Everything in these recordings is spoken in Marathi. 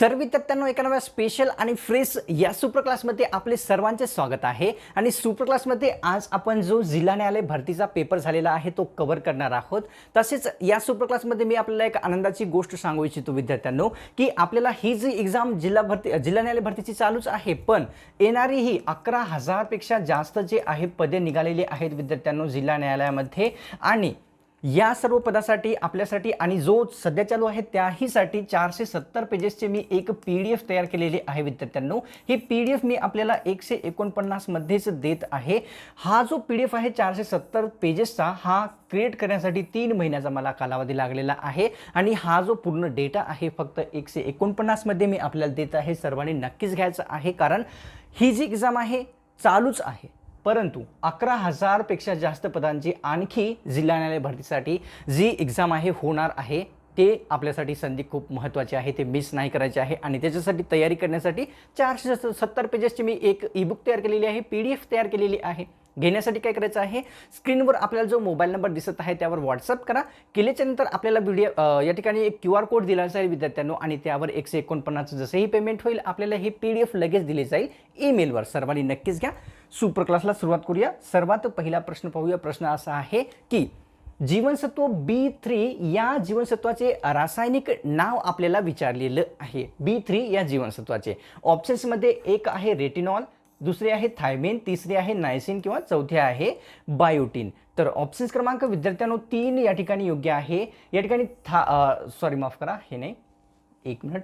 तर विद्यार्थ्यांनो एका नव्या स्पेशल आणि फ्रेश या सुपर क्लासमध्ये आपले सर्वांचे स्वागत आहे. आणि सुपर क्लासमध्ये आज आपण जो जिल्हा न्यायालय भरतीचा पेपर झालेला आहे तो कव्हर करणार आहोत. तसेच या सुपर क्लासमध्ये मी आपल्याला एक आनंदाची गोष्ट सांगू इच्छितो विद्यार्थ्यांनो की आपल्याला ही जी एक्झाम जिल्हा भरती जिल्हा न्यायालय भरतीची चालूच आहे पण येणारी ही अकरा हजारपेक्षा जास्त जे आहे पदे निघालेली आहेत विद्यार्थ्यांनो जिल्हा न्यायालयामध्ये. आणि या सर्व पदासाठी आपल्यासाठी आणि जो सध्या चालू आहे त्याहीसाठी चारशे सत्तर पेजेसचे मी एक पी डी एफ तयार केलेली आहे विद्यार्थ्यांनो. ही पी डी एफ मी आपल्याला एकशे एकोणपन्नासमध्येच देत आहे. हा जो पी डी एफ आहे चारशे सत्तर पेजेसचा हा क्रिएट करण्यासाठी तीन महिन्याचा मला कालावधी लागलेला आहे. आणि हा जो पूर्ण डेटा आहे फक्त एकशे एकोणपन्नासमध्ये मी आपल्याला देत आहे. सर्वांनी नक्कीच घ्यायचं आहे कारण ही जी एक्झाम आहे चालूच आहे. परंतु अकरा हजारपेक्षा जास्त पदांची आणखी जिल्हा न्यायालय भरतीसाठी जी एक्झाम आहे होणार आहे ते आपल्यासाठी संधी खूप महत्त्वाची आहे ते मिस नाही करायची आहे. आणि त्याच्यासाठी तयारी करण्यासाठी चारशे सत्तर पेजेसची मी एक ईबुक तयार केलेली आहे पी डी एफ तयार केलेली आहे. घेण्यासाठी काय करायचं आहे? स्क्रीनवर आपल्याला जो मोबाईल नंबर दिसत आहे त्यावर व्हॉट्सअप करा. केल्याच्यानंतर आपल्याला व्हिडिओ या ठिकाणी एक क्यू आर कोड दिला जाईल विद्यार्थ्यांनो आणि त्यावर एकशे एकोणपन्नासचं जसंही पेमेंट होईल आपल्याला हे पी डी एफ लगेच दिली जाईल. ईमेलवर सर्वांनी नक्कीच घ्या. सुपर क्लासला सुरुवात करूया. सर्वात पहिला प्रश्न पाहूया. प्रश्न असा आहे की जीवनसत्व बी थ्री या जीवनसत्वाचे रासायनिक नाव आपल्याला विचारलेलं आहे. बी थ्री या जीवनसत्वाचे. ऑप्शन्समध्ये एक आहे रेटिनॉल दुसरे आहे थायमेन तिसरे आहे नायसिन किंवा चौथे आहे बायोटीन तर ऑप्शन्स क्रमांक विद्यार्थ्यांनो तीन या ठिकाणी योग्य आहे. या ठिकाणी था सॉरी माफ करा. हे नाही. एक मिनिट.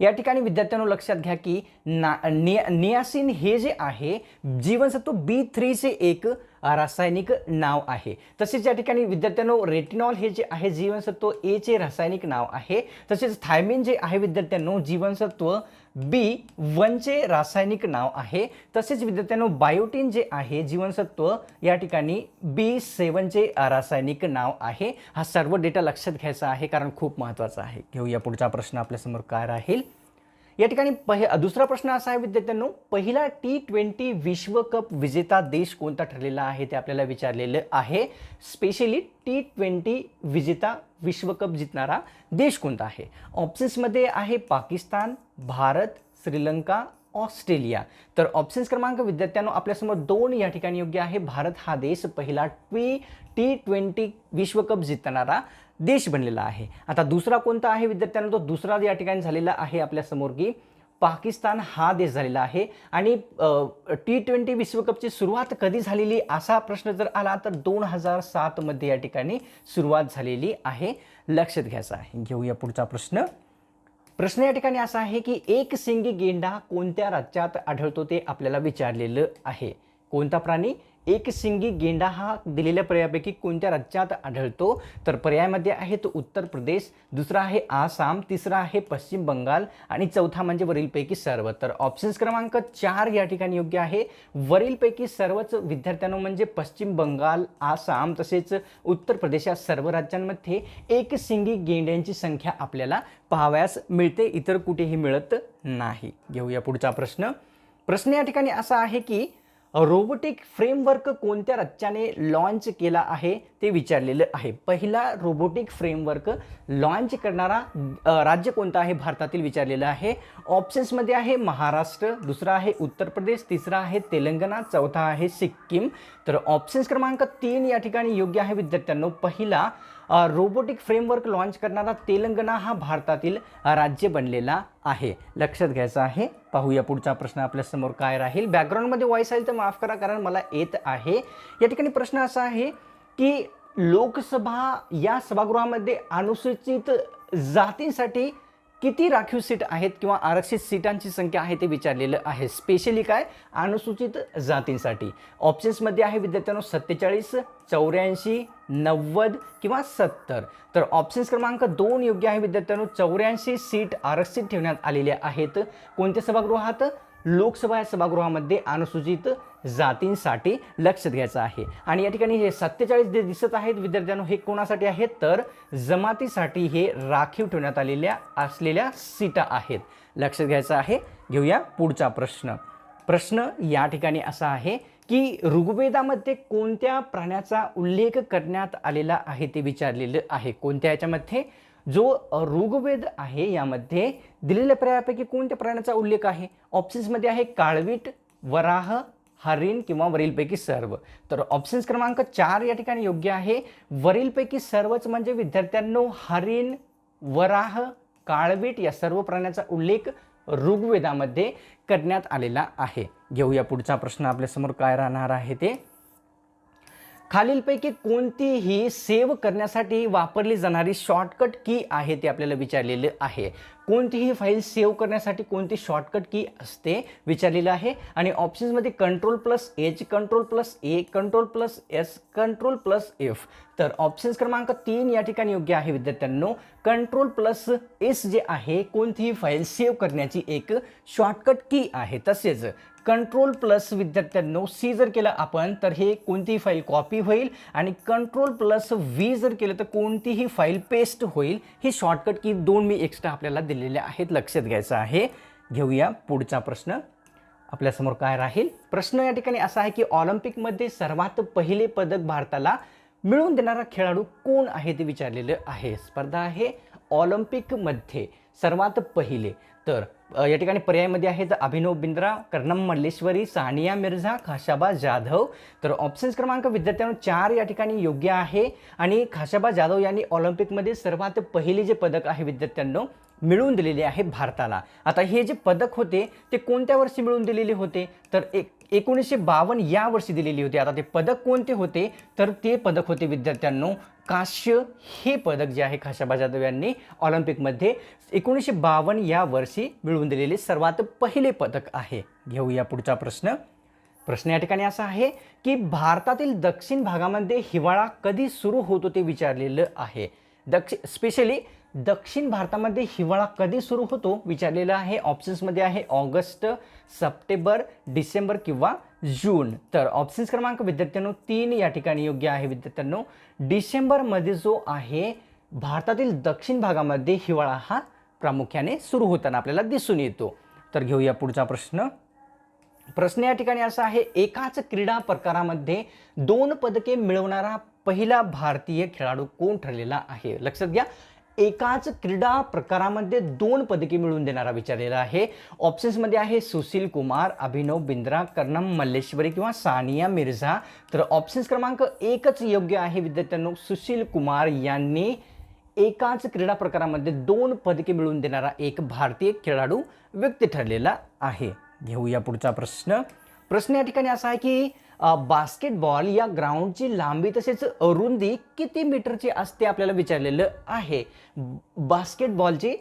या ठिकाणी विद्यार्थ्यांनो लक्षात घ्या की ना निया नियासिन हे जे आहे जीवनसत्व बी थ्रीचे एक रासायनिक नाव आहे. तसेच या ठिकाणी विद्यार्थ्यांनो रेटिनॉल हे जे आहे जीवनसत्व एचे रासायनिक नाव आहे. तसेच थायमिन जे आहे विद्यार्थ्यांनो जीवनसत्व बी वनचे रासायनिक नाव आहे. तसेच विद्यार्थ्यांनो बायोटीन जे आहे जीवनसत्व या ठिकाणी बी सेवनचे रासायनिक नाव आहे. हा सर्व डेटा लक्षात घ्यायचा आहे कारण खूप महत्त्वाचा आहे. घेऊया पुढचा प्रश्न आपल्यासमोर काय राहील? या ठिकाणी पहि दुसरा प्रश्न असा आहे विद्यार्थ्यांनो पहिला टी ट्वेंटी विश्वकप विजेता देश कोणता ठरलेला आहे ते आपल्याला विचारलेलं आहे. स्पेशली टी ट्वेंटी विजेता विश्वकप जिंकणारा देश कोणता आहे? ऑप्शन्समध्ये आहे पाकिस्तान भारत श्रीलंका ऑस्ट्रेलिया. तर ऑप्शन्स क्रमांक विद्यार्थ्यांनो आपल्यासमोर दोन या ठिकाणी योग्य आहे. भारत हा देश पहिला ट्वी टी ट्वेंटी विश्वकप जिंकणारा देश बनलेला आहे. आता दुसरा कोणता आहे विद्यार्थ्यांना? तो दुसरा या ठिकाणी झालेला आहे आपल्यासमोर की पाकिस्तान हा देश झालेला आहे. आणि टी ट्वेंटी विश्वकपची सुरुवात कधी झालेली असा प्रश्न जर आला तर दोन हजार सातमध्ये या ठिकाणी सुरुवात झालेली आहे. लक्षात घ्यायचं आहे. घेऊया पुढचा प्रश्न. प्रश्न या ठिकाणी असा आहे की एक सिंगी गेंडा कोणत्या राज्यात आढळतो ते आपल्याला विचारलेलं आहे. कोणता प्राणी? एक सिंगी गेंडा हा दिलेल्या पर्यायापैकी कोणत्या राज्यात आढळतो? तर पर्यायामध्ये आहे तो उत्तर प्रदेश दुसरा आहे आसाम तिसरा आहे पश्चिम बंगाल आणि चौथा म्हणजे वरीलपैकी सर्व तर ऑप्शन्स क्रमांक चार या ठिकाणी योग्य आहे. वरीलपैकी सर्वच विद्यार्थ्यांनो म्हणजे पश्चिम बंगाल आसाम तसेच उत्तर प्रदेश या सर्व राज्यांमध्ये एक सिंगी गेंड्यांची संख्या आपल्याला पाहावयास मिळते. इतर कुठेही मिळत नाही. घेऊया पुढचा प्रश्न. प्रश्न या ठिकाणी असा आहे की रोबोटिक फ्रेमवर्क कोणत्या राज्याने लॉन्च केला आहे ते विचारलेलं आहे. पहिला रोबोटिक फ्रेमवर्क लॉन्च करणारा राज्य कोणता आहे भारतातील विचारलेलं आहे. ऑप्शन्समध्ये आहे महाराष्ट्र दुसरा आहे उत्तर प्रदेश तिसरा आहे तेलंगणा चौथा आहे सिक्कीम. तर ऑप्शन्स क्रमांक तीन या ठिकाणी योग्य आहे विद्यार्थ्यांनो. पहिला रोबोटिक फ्रेमवर्क लॉन्च करणारा तेलंगणा हा भारतातील राज्य बनलेला आहे. लक्षात घ्यायचं आहे. पाहूया पुढचा प्रश्न आपल्यासमोर काय राहील. बॅकग्राऊंडमध्ये व्हॉईस आहे तर माफ करा कारण मला येत आहे. या ठिकाणी प्रश्न असा आहे की लोकसभा या सभागृहामध्ये अनुसूचित जातींसाठी किती राखीव सीट आहेत किंवा आरक्षित सीटांची संख्या आहे ते विचारलेलं आहे. स्पेशली काय? अनुसूचित जातींसाठी. ऑप्शन्समध्ये आहे विद्यार्थ्यांनो सत्तेचाळीस चौऱ्याऐंशी नव्वद किंवा सत्तर. तर ऑप्शन्स क्रमांक दोन योग्य आहे विद्यार्थ्यांनो. चौऱ्याऐंशी सीट आरक्षित ठेवण्यात आलेल्या आहेत. कोणत्या सभागृहात? लोकसभा या सभागृहामध्ये अनुसूचित जातींसाठी लक्ष द्यायचं आहे. आणि या ठिकाणी हे सत्तेचाळीस जे दिसत आहेत विद्यार्थ्यांनो हे कोणासाठी आहेत? तर जमातीसाठी हे राखीव ठेवण्यात आलेल्या असलेल्या सीटा आहेत. लक्ष घ्यायचं आहे. घेऊया पुढचा प्रश्न. प्रश्न या ठिकाणी असा आहे की ऋग्वेदामध्ये कोणत्या प्राण्याचा उल्लेख करण्यात आलेला आहे ते विचारलेलं आहे. कोणत्या याच्यामध्ये? जो ऋग्वेद आहे यामध्ये दिलेल्या पर्यायापैकी कोणत्या प्राण्याचा उल्लेख आहे? ऑप्शन्समध्ये आहे काळवीट वराह हरिण किंवा वरीलपैकी सर्व. तर ऑप्शन्स क्रमांक चार या ठिकाणी योग्य आहे. वरीलपैकी सर्वच म्हणजे विद्यार्थ्यांनो हरिण वराह काळवीट या सर्व प्राण्याचा उल्लेख ऋग्वेदामध्ये करण्यात आलेला आहे. घेऊया पुढचा प्रश्न आपल्यासमोर काय राहणार आहे ते. खालीलपैकी कोणतीही सेव्ह करण्यासाठी वापरली जाणारी शॉर्टकट की आहे ते आपल्याला विचारलेलं आहे. कोणतीही फाईल सेव्ह करण्यासाठी कोणती शॉर्टकट की असते विचारलेलं आहे. आणि ऑप्शन्समध्ये control plus H control plus A control plus S control plus F तर ऑप्शन्स क्रमांक तीन या ठिकाणी योग्य आहे विद्यार्थ्यांनो. कंट्रोल प्लस एस जे आहे कोणतीही फाईल सेव्ह करण्याची एक शॉर्टकट की आहे. तसेच कंट्रोल प्लस विद्यार्थ्यांनो सी जर केलं आपण तर हे कोणतीही फाईल कॉपी होईल. आणि कंट्रोल प्लस व्ही जर केलं तर कोणतीही फाईल पेस्ट होईल. ही शॉर्टकट की दोन मी एक्स्ट्रा आपल्याला दिली दिलेल्या आहेत लक्षात घ्यायचं आहे. घेऊया पुढचा प्रश्न. आपल्यासमोर काय राहील? प्रश्न या ठिकाणी असा आहे की ऑलिम्पिकमध्ये सर्वात पहिले पदक भारताला मिळवून देणारा खेळाडू कोण आहे ते विचारलेलं आहे. स्पर्धा आहे ऑलिम्पिकमध्ये सर्वात पहिले. तर या ठिकाणी पर्यायामध्ये आहेत अभिनव बिंद्रा कर्णम मल्लेश्वरी सानिया मिर्झा खाशाबा जाधव. तर ऑप्शन्स क्रमांक विद्यार्थ्यांनो चार या ठिकाणी योग्य आहे. आणि खाशाबा जाधव यांनी ऑलिम्पिकमध्ये सर्वात पहिले जे पदक आहे विद्यार्थ्यांनो मिळवून दिलेले आहे भारताला. आता हे जे पदक होते ते कोणत्या वर्षी मिळवून दिलेले होते? तर एक एकोणीसशे बावन्न या वर्षी दिलेली होती. आता ते पदक कोणते होते? तर ते पदक होते विद्यार्थ्यांनो काश्य हे पदक जे आहे खाशाबा जाधव यांनी ऑलिम्पिकमध्ये एकोणीसशे बावन्न या वर्षी मिळवून दिलेले सर्वात पहिले पदक आहे. घेऊया पुढचा प्रश्न. प्रश्न या ठिकाणी असा आहे की भारतातील दक्षिण भागामध्ये हिवाळा कधी सुरू होतो ते विचारलेलं आहे. दक्षि स्पेशली दक्षिण भारतामध्ये हिवाळा कधी सुरू होतो विचारलेलं आहे. ऑप्शन्समध्ये आहे ऑगस्ट सप्टेंबर डिसेंबर किंवा जून. तर ऑप्शन्स क्रमांक विद्यार्थ्यांनो तीन या ठिकाणी योग्य आहे विद्यार्थ्यांनो. डिसेंबरमध्ये जो आहे भारतातील दक्षिण भागामध्ये हिवाळा हा प्रामुख्याने सुरू होताना आपल्याला दिसून येतो. तर घेऊया पुढचा प्रश्न. प्रश्न या ठिकाणी असा आहे एकाच क्रीडा प्रकारामध्ये दोन पदके मिळवणारा पहिला भारतीय खेळाडू कोण ठरलेला आहे? लक्षात घ्या एकाच क्रीडा प्रकारामध्ये दोन पदके मिळवून देणारा विचारलेला आहे. ऑप्शन्समध्ये आहे सुशील कुमार अभिनव बिंद्रा कर्णम मल्लेश्वरी किंवा सानिया मिर्झा. तर ऑप्शन्स क्रमांक एकच योग्य आहे विद्यार्थ्यांनो सुशील कुमार यांनी एकाच क्रीडा प्रकारामध्ये दोन पदके मिळवून देणारा एक भारतीय खेळाडू व्यक्ती ठरलेला आहे. घेऊया पुढचा प्रश्न. प्रश्न या ठिकाणी असा आहे की बास्केटबॉल या ग्राउंडची लांबी तसेच रुंदी किती मीटरची असते आपल्याला विचारलेलं आहे. बास्केटबॉलची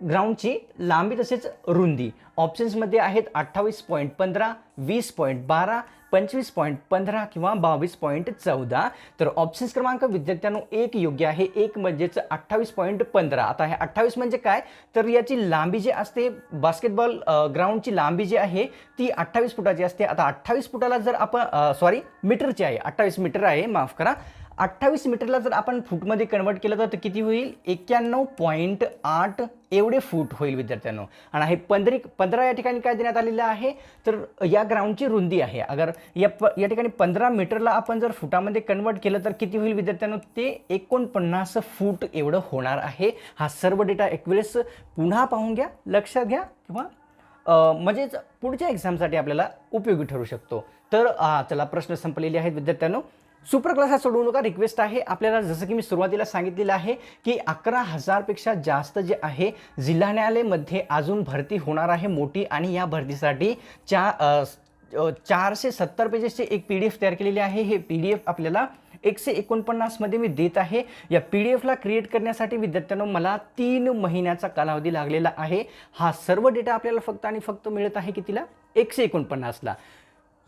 ग्राउंडची लांबी तसेच रुंदी ऑप्शन्समध्ये आहेत अठ्ठावीस पॉईंट पंधरा वीस पॉईंट बारा पंचवीस पॉईंट पंधरा किंवा बावीस पॉईंट चौदा. तर ऑप्शन्स क्रमांक विद्यार्थ्यांनो एक योग्य आहे एक म्हणजेच अठ्ठावीस पॉईंट पंधरा. आता हे अठ्ठावीस म्हणजे काय? तर याची लांबी जी असते बास्केटबॉल ग्राउंडची लांबी जी आहे ती अठ्ठावीस फुटाची असते. आता अठ्ठावीस फुटाला जर आपण सॉरी मीटरची आहे. अठ्ठावीस मीटर आहे माफ करा. अठ्ठावीस मीटरला जर आपण फूटमध्ये कन्वर्ट केलं तर किती होईल? एक्क्याण्णव पॉईंट आठ एवढे फूट होईल विद्यार्थ्यांनो. आणि हे पंधरी पंधरा या ठिकाणी काय देण्यात आलेलं आहे? तर या ग्राउंडची रुंदी आहे. अगर या प या ठिकाणी पंधरा मीटरला आपण जर फुटामध्ये कन्वर्ट केलं तर किती होईल विद्यार्थ्यांनो? ते एकोणपन्नास फूट एवढं होणार आहे. हा सर्व डेटा एक वेळेस पुन्हा पाहून घ्या लक्षात घ्या किंवा म्हणजेच पुढच्या एक्झामसाठी आपल्याला उपयोगी ठरू शकतो. तर चला प्रश्न संपलेले आहेत विद्यार्थ्यांनो. सुपर क्लास सोडवू नका. रिक्वेस्ट आहे. आपल्याला जसं की मी सुरुवातीला सांगितलेलं आहे की अकरा हजारपेक्षा जास्त जे आहे जिल्हा न्यायालयमध्ये अजून भरती होणार आहे मोठी आणि या भरतीसाठी चा चारशे सत्तर पेजेसचे एक पी डी एफ तयार केलेली आहे. हे पी डी एफ आपल्याला एकशे एकोणपन्नासमध्ये मी देत आहे. या पी डी एफला क्रिएट करण्यासाठी विद्यार्थ्यांना मला तीन महिन्याचा कालावधी लागलेला आहे. हा सर्व डेटा आपल्याला फक्त आणि फक्त मिळत आहे कितीला? एकशे एकोणपन्नासला.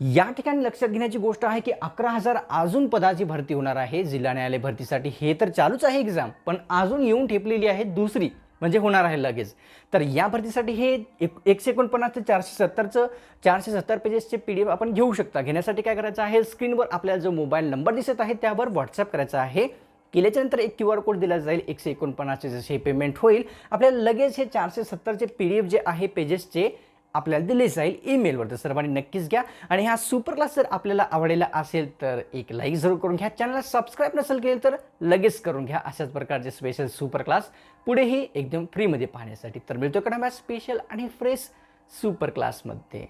या ठिकाणी लक्षात घेण्याची गोष्ट आहे की अकरा हजार अजून पदाची भरती होणार आहे. जिल्हा न्यायालय भरतीसाठी हे तर चालूच आहे एक्झाम पण अजून येऊन ठेपलेली आहे दुसरी म्हणजे होणार आहे लगेच. तर या भरतीसाठी हे एक एकशे एकोणपन्नास ते चारशे सत्तरचं चारशे सत्तर पेजेसचे पी डी एफ आपण घेऊ शकता. घेण्यासाठी काय करायचं आहे? स्क्रीनवर आपल्याला जो मोबाईल नंबर दिसत आहे त्यावर व्हॉट्सअप करायचा आहे. केल्याच्यानंतर एक क्यू आर कोड दिला जाईल एकशे एकोणपन्नासचे जसे पेमेंट होईल. आपल्याला लगेच हे चारशे सत्तरचे पी डी एफ जे आहे पेजेसचे आपल्याला दिले जाईल ईमेलवर तर सर्वांनी नक्कीच घ्या. आणि हा सुपर क्लास जर आपल्याला आवडलेला असेल तर एक लाईक जरूर करून घ्या. चॅनलला सबस्क्राईब नसेल केलं तर लगेच करून घ्या अशाच प्रकारचे स्पेशल सुपर क्लास पुढेही एकदम फ्रीमध्ये पाहण्यासाठी तर मिळतो कडा स्पेशल आणि फ्रेश सुपर क्लासमध्ये